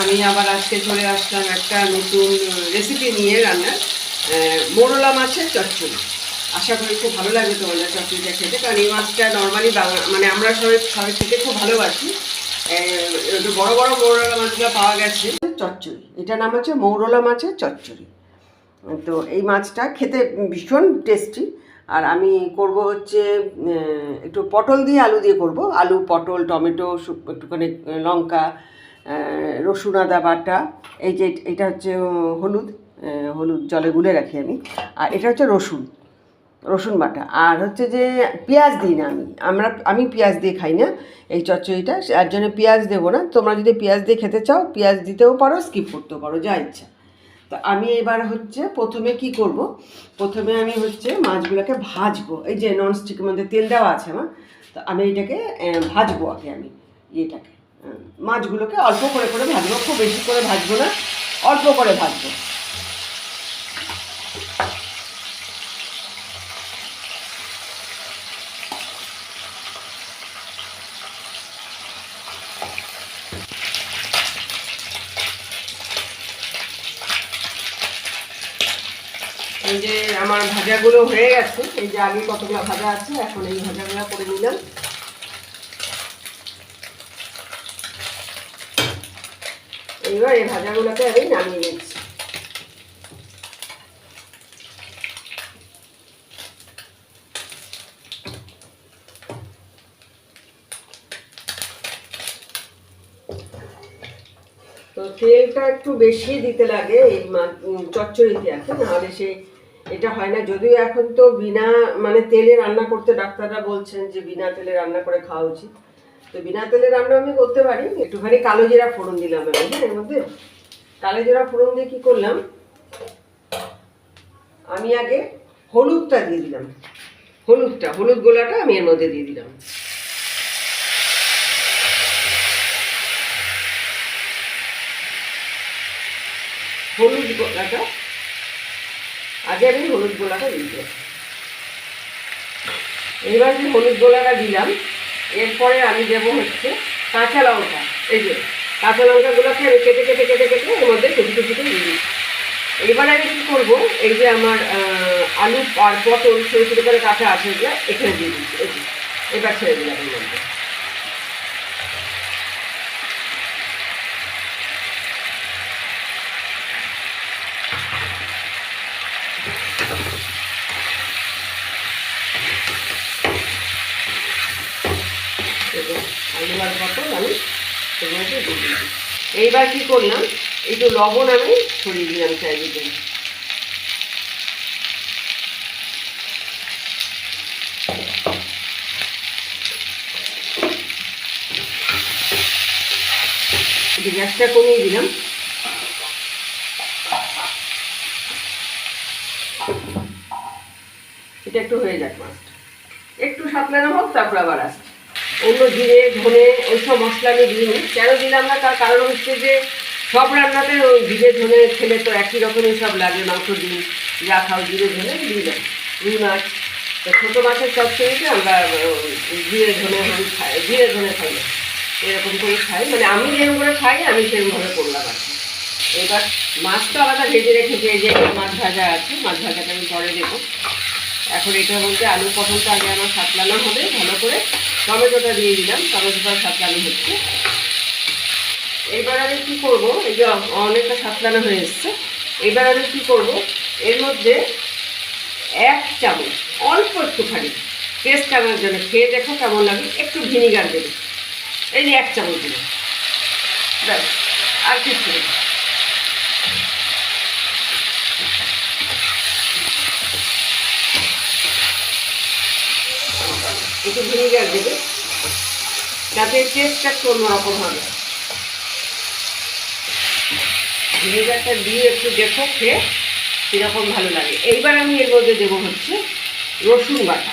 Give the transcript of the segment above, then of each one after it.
আমি আবার আজকে চলে আসলাম একটা নতুন রেসিপি নিয়ে রান্নার মোরলা মাছের চচ্চড়ি। আশা করি খুব ভালো লাগবে তোমাদের চচ্চড়িটা খেতে, কারণ এই মাছটা নর্মালি মানে আমরা সবাই সবাই খেতে খুব ভালোবাসি। একটু বড় বড় মৌরলা মাছগুলো পাওয়া গেছে। চচ্চড়ি এটা নাম হচ্ছে মৌরলা মাছের চচ্চড়ি। তো এই মাছটা খেতে ভীষণ টেস্টি আর আমি করব হচ্ছে একটু পটল দিয়ে আলু দিয়ে করব। আলু, পটল, টমেটো একটুখানি লঙ্কা রসুন, আদা, বাটা, এই যে এটা হচ্ছে হলুদ হলুদ জলে গুলে রাখি আমি। আর এটা হচ্ছে রসুন রসুন বাটা। আর হচ্ছে যে পেঁয়াজ দিই না আমি। আমরা আমি পেঁয়াজ দিয়ে খাই না এই চচ্চড়িটা। যার জন্য পেঁয়াজ দেবো না। তোমরা যদি পেঁয়াজ দিয়ে খেতে চাও, পেঁয়াজ দিতেও পারো স্কিপ করতেও পারো, যা ইচ্ছা। তো আমি এবার হচ্ছে প্রথমে কি করব? প্রথমে আমি হচ্ছে মাছগুলোকে ভাজবো। এই যে নন স্টিকের মধ্যে তেল দেওয়া আছে আমার, তো আমি এটাকে ভাজবো আগে আমি, ইয়েটাকে। মাছগুলোকে অল্প করে করে ভাজবো, খুব বেশি করে ভাজবো না, অল্প করে ভাজবো। এই যে আমার ভাজাগুলো হয়ে গেছে, এই যে আগে কতগুলো ভাজা আছে, এখন এই ভাজাগুলো করে নিলাম। এইবার এই ভাজাগুলোকে আমি নামিয়ে নিচ্ছি। তো তেলটা একটু বেশি দিতে লাগে, এই চচ্চড়িতে আছে, নাহলে সে এটা হয় না। যদিও এখন তো বিনা মানে তেলে রান্না করতে ডাক্তাররা বলছেন যে বিনা তেলে রান্না করে খাওয়া উচিত। তো বিনা তেলে রান্না আমি করতে পারি। একটুখানি কালো জিরা ফোড়ন দিলাম আমি হ্যাঁ এর মধ্যে। কালো জিরা ফোড়ন দিয়ে কি করলাম? আমি আগে হলুদটা দিয়ে দিলাম। হলুদটা, হলুদ গোলাটা আমি এর মধ্যে দিয়ে দিলাম। হলুদ গোলাটা, আগে আমি হলুদ গোলাটা দিয়ে দিলাম। এবার যে হলুদ গোলাটা দিলাম এরপরে আমি দেবো হচ্ছে কাঁচা লঙ্কা। এই যে কাঁচা লঙ্কাগুলোকে আমি কেটে কেটে কেটে কেটে এর মধ্যে কুচি কুচি করে দিয়ে দিই। এবার আমি কী করব, এই যে আমার আলু আর পটল ছোটো ছোটো করে কাঁচা আছে এখানে দিয়ে দিচ্ছি। এই যে। এবার ছেড়ে দিলাম এর মধ্যে। আমি এগুলোকে দিয়ে দিলাম। এইবার কী করলাম, একটু লবণ আমি ছড়িয়ে দিলাম চারিদিকে। গ্যাসটা কমিয়ে দিলাম। এটা একটু হয়ে যাক মাছটা একটু সাতলানো হোক, তারপর আবার আসছে। অন্য জিরে, ধনে, ওইসব মশলা আমি দিইনি। কেন দিলাম না? তার কারণ হচ্ছে যে সব রান্নাতে ওই জিরে, ধনে, খেলে তো একই রকমই সব লাগে, মাংস দিন যা খাও, জিরে, ধনে দিই না রুই মাছ, তো ছোটো মাছের চচ্চড়িতে আমরা জিরে, ধনে, হলুদ খাই, জিরে, ধনে খাই। এরকম করে খাই। মানে আমি যেরকম করে খাই, আমি সেরকমভাবে করলাম আর এবার মাছ তো আলাদা ভেজে রেখেছি, এই যে মাছ ভাজা আছে, মাছ ভাজাটা আমি পরে দেবো। এখন এটা বলতে আলু পটলটা আগে আমার সাতলানো হবে, ভালো করে টমেটোটা দিয়ে দিলাম, টমেটোটা সাতলানো হচ্ছে। এবার আমি কী করব? এই যে অনেকটা সাতলানো হয়ে এসছে। এবার আমি কী করব? এর মধ্যে এক চামচ, অল্প একটুখানি টেস্ট আনার জন্য, খেয়ে দেখো কেমন লাগে, একটু ভিনিগার দেবে। এই যে এক চামচ দিলে ব্যাস, আর কিছু নেই একটু ভিনিগার দেবে যাতে টেস্টটা একটু অন্যরকম হবে। ভিনেগারটা দিয়ে একটু দেখো খেয়ে কীরকম ভালো লাগে। এইবার আমি এর মধ্যে দেবো হচ্ছে রসুন বাটা।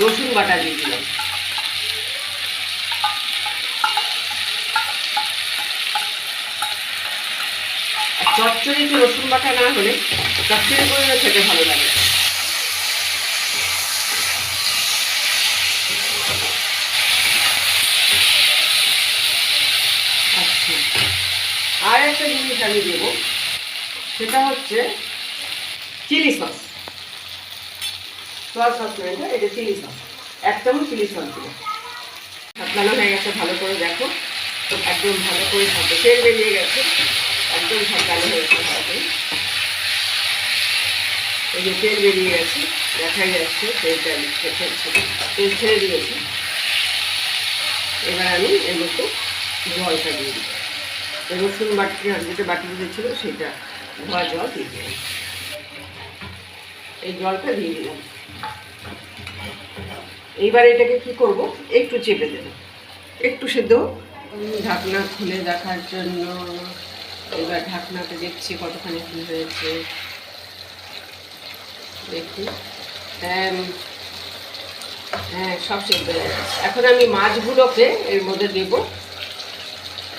রসুন বাটা দিয়ে দিলাম। আর চচ্চড়িতে রসুন বাটা না হলে চচ্চড়ি করে খেতে ভালো লাগে আচ্ছা আর একটা আমি দেব। সেটা হচ্ছে চিলি সস। সয়া সস নয় এটা, এটা চিলি সস। এক চামচ চিলি সস দেবো। সাতলানো হয়ে গেছে ভালো করে দেখো। একদম ভালো করে থাকবে তেল বেরিয়ে গেছে। একদম সাতলানো হয়েছে ভালো এই যে তেল বেরিয়ে গেছে দেখাই যাচ্ছে তেলটা তেল ছেড়ে দিয়েছে। এবার আমি এর মধ্যে জলটা দিয়ে দিই রসুন বাটি যেটা বাটি দিয়েছিল সেটা ধোয়া জল দিয়ে দিলাম। এই জলটা দিয়ে দিলাম। এইবার এটাকে কি করব? একটু চেপে দেবো। একটু সেদ্ধ ঢাকনা খুলে দেখার জন্য এবার ঢাকনাতে দেখছি কতখানি কি হয়েছে। দেখি। হ্যাঁ হ্যাঁ সব সেদ্ধ এখন আমি মাছগুলোকে এর মধ্যে দেব।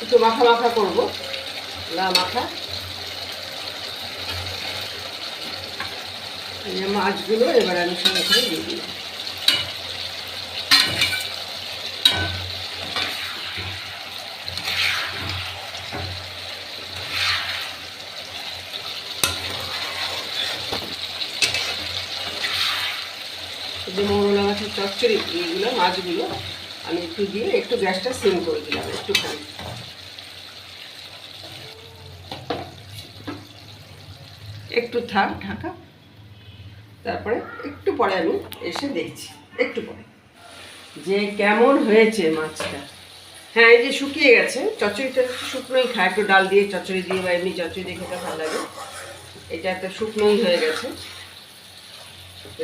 একটু মাখা মাখা করব। গা মাখা। মাছগুলো এবার আমি সঙ্গে করে দিয়ে এই যে মৌরলা মাছের চচ্চড়ি, এইগুলো মাছগুলো আমি একটু দিয়ে একটু গ্যাসটা সিম করে দিলাম একটুখানি। একটু থাক, ঢাকা। তারপরে একটু পরে আমি এসে দেখছি, একটু পরে। যে কেমন হয়েছে মাছটা। হ্যাঁ এই যে শুকিয়ে গেছে, চচ্চড়িটা একটু শুকনোই খায়, একটু ডাল দিয়ে চচ্চড়ি দিয়ে বা এমনি চচ্চড়ি দিয়ে খেতে ভালো লাগে। এটা একটা শুকনোই হয়ে গেছে।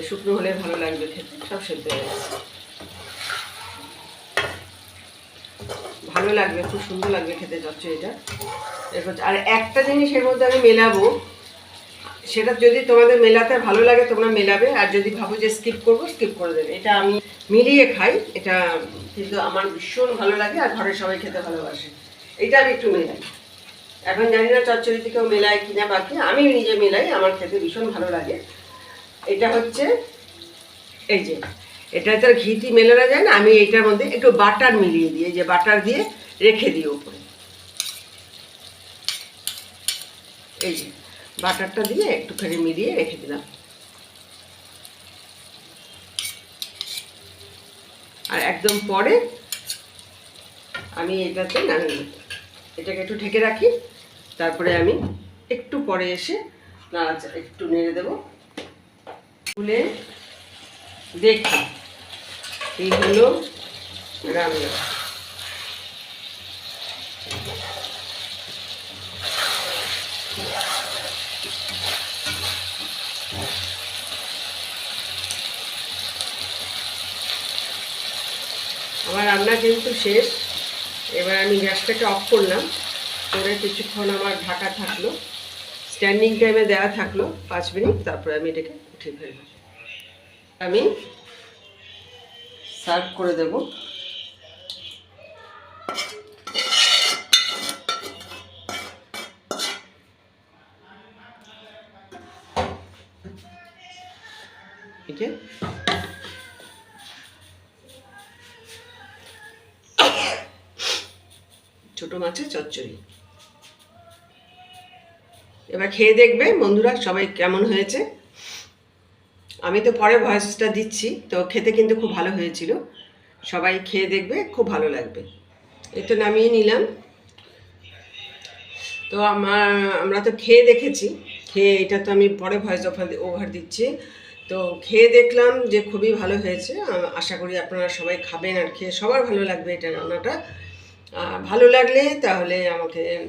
শুকনো হলে ভালো লাগবে খেতে, সব সেদ্ধ হয়ে গেছে। ভালো লাগবে, খুব সুন্দর লাগবে খেতে চচ্চড়িটা। এরপর আর একটা জিনিস এর মধ্যে আমি মেলাবো সেটা যদি তোমাদের মেলাতে ভালো লাগে, তোমরা মেলাবে। আর যদি ভাবো যে স্কিপ করব স্কিপ করে দেবে। এটা আমি মিলিয়ে খাই। এটা কিন্তু আমার ভীষণ ভালো লাগে আর ঘরের সবাই খেতে ভালোবাসে। এটা আমি একটু মেলাই। এখন জানি না চচ্চড়িতে কেউ মেলায় কিনা বাকি আমি নিজে মেলাই, আমার খেতে ভীষণ ভালো লাগে। এটা হচ্ছে, এই যে, এটা তো ঘিটি মেলানো যায় না, আমি এইটার মধ্যে একটু বাটার মিলিয়ে এই যে বাটার দিয়ে রেখে দিই উপরে। এই যে বাটারটা দিয়ে একটুখানি মিলিয়ে রেখে দিলাম। আর একদম পরে আমি এটাতে নামিয়ে এটাকে একটু ঢেকে রাখি, তারপরে আমি একটু পরে এসে নাড়াচা একটু নেড়ে দেবো। তুলে দেখি। এই হলো রান্না আমার রান্না কিন্তু শেষ, এবার আমি গ্যাসটাকে অফ করলাম। করে কিছুক্ষণ আমার ঢাকা থাকল। স্ট্যান্ডিং টাইমে দেওয়া থাকল পাঁচ মিনিট, তারপরে আমি এটাকে উঠে ফেলব আমি সার্ভ করে দেব। এটা ছোট মাছের চচ্চড়ি। এবার খেয়ে দেখবে বন্ধুরা সবাই কেমন হয়েছে। আমি তো পরে ভয়েসটা দিচ্ছি, তো খেতে কিন্তু খুব ভালো হয়েছিল। সবাই খেয়ে দেখবে, খুব ভালো লাগবে। এই তো নামিয়ে নিলাম। তো আমার আমরা তো খেয়ে দেখেছি। খেয়ে এটা তো আমি পরে ভয়েস অফার ওভার দিচ্ছি। তো খেয়ে দেখলাম যে খুবই ভালো হয়েছে। আশা করি আপনারা সবাই খাবেন আর খেয়ে সবার ভালো লাগবে এটা রান্নাটা। ভালো লাগলে তাহলে আমাকে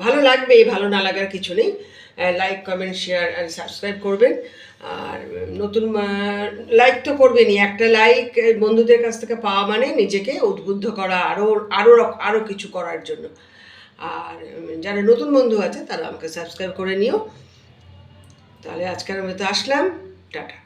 ভালো লাগবে, ভালো না লাগার কিছু নেই। Like comment share and subscribe করবেন। আর নতুন লাইক তো করবেনই। একটা লাইক বন্ধুদের কাছ থেকে পাওয়া মানে নিজেকে উদ্বুদ্ধ করা আরও আরও আরও কিছু করার জন্য। আর যারা নতুন বন্ধু আছে তারা আমাকে সাবস্ক্রাইব করে নিও। তাহলে আজকের মতো আসলাম। টাটা।